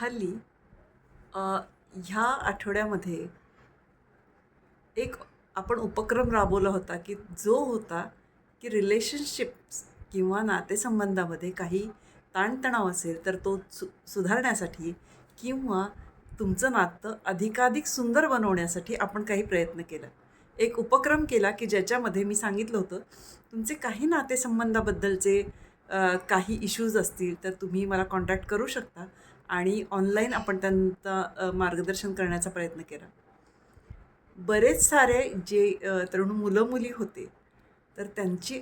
हल्ली ह्या आठवड्यामध्ये एक आपण उपक्रम राबवला होता की जो होता की रिलेशनशिप्स किंवा नातेसंबंधामध्ये काही ताणतणाव असेल तर तो सु सुधारण्यासाठी किंवा तुमचं नातं अधिकाधिक सुंदर बनवण्यासाठी आपण काही प्रयत्न केला. एक उपक्रम केला की ज्याच्यामध्ये मी सांगितलं होतं तुमचे काही नातेसंबंधाबद्दलचे काही इश्यूज असतील तर तुम्ही मला कॉन्टॅक्ट करू शकता. आणि ऑनलाईन आपण त्यांचा मार्गदर्शन करण्याचा प्रयत्न केला. बरेच सारे जे तरुण मुलं मुली होते तर त्यांची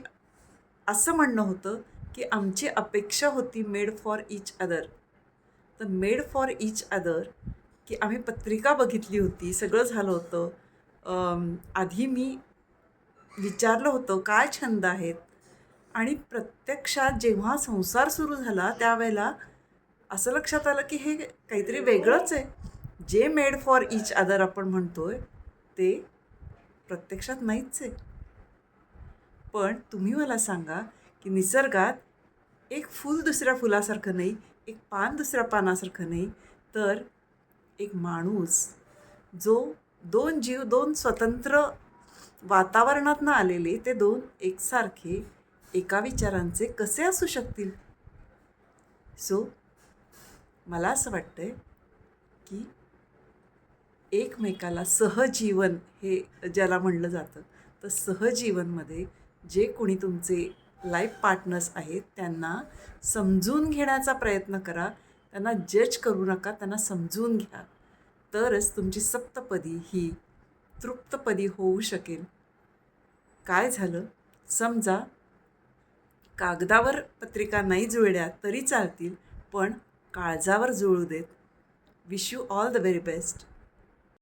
असं म्हणणं होतं की आमची अपेक्षा होती मेड फॉर इच अदर तर मेड फॉर इच अदर की आम्ही पत्रिका बघितली होती सगळं झालं होतं. आधी मी विचारलं होतं काय छंद आहेत? आणि प्रत्यक्षात जेव्हा संसार सुरू झाला त्यावेळेला असं लक्षात आलं की हे काहीतरी वेगळंच आहे. जे मेड फॉर इच अदर आपण म्हणतोय ते प्रत्यक्षात नाहीच आहे. पण तुम्ही मला सांगा की निसर्गात एक फूल दुसऱ्या फुलासारखं नाही एक पान दुसऱ्या पानासारखं नाही तर एक माणूस जो दोन जीव दोन स्वतंत्र वातावरणातनं आलेले ते दोन एकसारखे एका विचारांचे कसे असू शकतील? सो मला असं वाटतं आहे की एकमेकाला सहजीवन हे ज्याला म्हणलं जातं तर सहजीवनमध्ये जे कोणी तुमचे लाईफ पार्टनर्स आहेत त्यांना समजून घेण्याचा प्रयत्न करा त्यांना जज करू नका त्यांना समजून घ्या. तरच तुमची सप्तपदी ही तृप्तपदी होऊ शकेल. काय झालं? समजा कागदावर पत्रिका नाही जुळल्या तरी चालतील पण काळजावर जुळू देत. Wish you all the very best